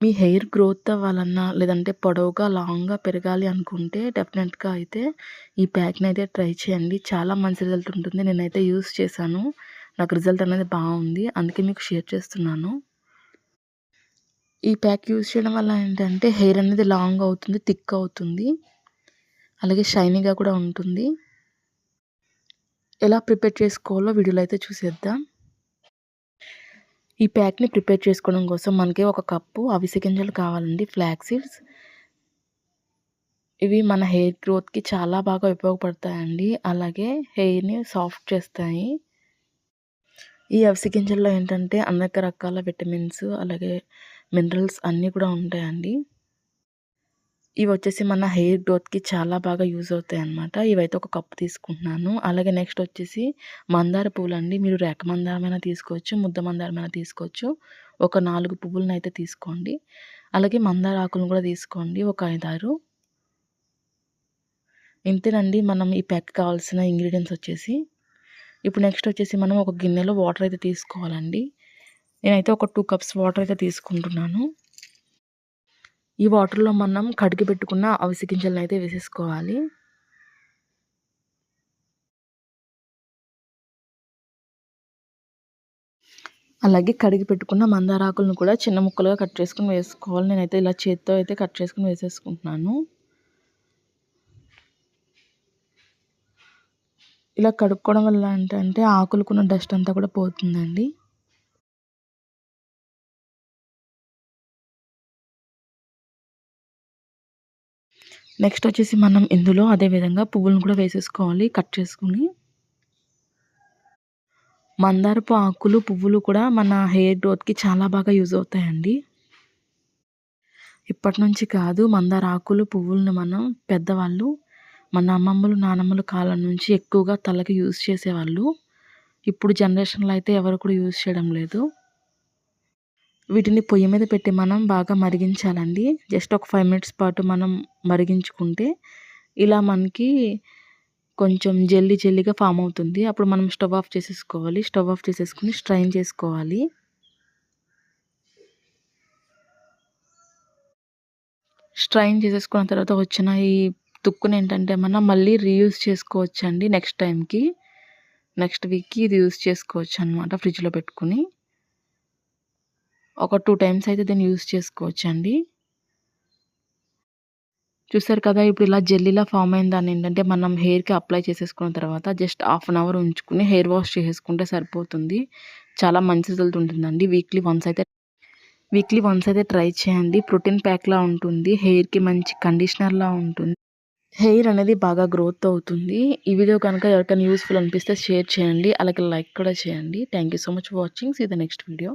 మీ hair growth అవ్వాలన్నా లేదంటే పొడవుగా లాంగ్గా పెరగాలి అనుకుంటే డెఫినెట్గా అయితే ఈ ప్యాక్ని అయితే ట్రై చేయండి. చాలా మంచి రిజల్ట్ ఉంటుంది. నేనైతే యూస్ చేశాను. నాకు రిజల్ట్ అనేది బాగుంది. అందుకే మీకు షేర్ చేస్తున్నాను. ఈ ప్యాక్ యూస్ చేయడం వల్ల ఏంటంటే హెయిర్ అనేది లాంగ్ అవుతుంది థిక్ అవుతుంది. అలాగే షైనీగా కూడా ఉంటుంది. ఎలా ప్రిపేర్ చేసుకోవాలో వీడియోలో అయితే చూసేద్దాం. ఈ ప్యాక్ని ప్రిపేర్ చేసుకోవడం కోసం మనకి ఒక కప్పు అవిసె గింజలు కావాలండి ఫ్లాక్ సీడ్స్. ఇవి మన హెయిర్ గ్రోత్కి చాలా బాగా ఉపయోగపడతాయండి. అలాగే హెయిర్ని సాఫ్ట్ చేస్తాయి. ఈ అవిసె గింజల్లో ఏంటంటే అనేక రకాల విటమిన్స్ అలాగే మినరల్స్ అన్నీ కూడా ఉంటాయండి. ఇవి వచ్చేసి మన హెయిర్ గ్రోత్కి చాలా బాగా యూజ్ అవుతాయి అన్నమాట. ఇవైతే ఒక కప్పు తీసుకుంటున్నాను. అలాగే నెక్స్ట్ వచ్చేసి మందార పువ్వులు అండి మీరు రెక్క మందారమైనా తీసుకోవచ్చు ముద్ద మందారమైనా తీసుకోవచ్చు. ఒక నాలుగు పువ్వులను అయితే తీసుకోండి. అలాగే మందార ఆకులను కూడా తీసుకోండి. ఒక ఐదారు. ఇంతేనండి. మనం ఈ ప్యాక్ కావాల్సిన ఇంగ్రీడియంట్స్ వచ్చేసి. ఇప్పుడు నెక్స్ట్ వచ్చేసి మనం ఒక గిన్నెలో వాటర్ అయితే తీసుకోవాలండి. నేనైతే ఒక టూ కప్స్ వాటర్ అయితే తీసుకుంటున్నాను. ఈ వాటర్లో మనం కడిగి పెట్టుకున్న అవిసి గింజలను అయితే వేసేసుకోవాలి. అలాగే కడిగి పెట్టుకున్న మందారాకులను కూడా చిన్న ముక్కలుగా కట్ చేసుకుని వేసుకోవాలి. నేనైతే ఇలా చేత్తో అయితే కట్ చేసుకుని వేసేసుకుంటున్నాను. ఇలా కడుక్కోవడం వల్ల ఏంటంటే ఆకులకున్న డస్ట్ అంతా కూడా పోతుందండి. నెక్స్ట్ వచ్చేసి మనం ఇందులో అదేవిధంగా పువ్వులను కూడా వేసేసుకోవాలి. కట్ చేసుకుని మందారపు ఆకులు పువ్వులు కూడా మన హెయిర్ గ్రోత్కి చాలా బాగా యూజ్ అవుతాయండి. ఇప్పటి నుంచి కాదు మందార ఆకులు పువ్వులను మనం పెద్దవాళ్ళు మన అమ్మమ్మలు నానమ్మల కాలం నుంచి ఎక్కువగా తలకి యూజ్ చేసేవాళ్ళు. ఇప్పుడు జనరేషన్లో అయితే ఎవరు కూడా యూజ్ చేయడం లేదు. వీటిని పొయ్యి మీద పెట్టి మనం బాగా మరిగించాలండి. జస్ట్ ఒక ఫైవ్ మినిట్స్ పాటు మనం మరిగించుకుంటే ఇలా మనకి కొంచెం జల్లీ జల్లీగా ఫామ్ అవుతుంది. అప్పుడు మనం స్టవ్ ఆఫ్ చేసేసుకోవాలి. స్టవ్ ఆఫ్ చేసేసుకుని స్ట్రైన్ చేసుకోవాలి. స్ట్రైన్ చేసేసుకున్న తర్వాత వచ్చిన ఈ తుక్కుని ఏంటంటే మనం మళ్ళీ రీయూజ్ చేసుకోవచ్చండి నెక్స్ట్ టైంకి. నెక్స్ట్ వీక్కి ఇది యూజ్ చేసుకోవచ్చు అనమాట ఫ్రిడ్జ్లో పెట్టుకుని. ఒక టూ టైమ్స్ అయితే దీన్ని యూస్ చేసుకోవచ్చు అండి చూసారు కదా ఇప్పుడు ఇలా జెల్లీలా ఫామ్ అయిన దాన్ని ఏంటంటే మనం హెయిర్కి అప్లై చేసేసుకున్న తర్వాత జస్ట్ హాఫ్ అన్ అవర్ ఉంచుకుని హెయిర్ వాష్ చేసేసుకుంటే సరిపోతుంది. చాలా మంచి రిజల్ట్ ఉంటుందండి. వీక్లీ వన్స్ అయితే వీక్లీ వన్స్ అయితే ట్రై చేయండి. ప్రోటీన్ ప్యాక్లా ఉంటుంది. హెయిర్కి మంచి కండిషనర్లా ఉంటుంది. హెయిర్ అనేది బాగా గ్రోత్ అవుతుంది. ఈ వీడియో కనుక ఎవరికైనా యూస్ఫుల్ అనిపిస్తే షేర్ చేయండి. అలాగే లైక్ కూడా చేయండి. Thank you so much for watching. See the next video.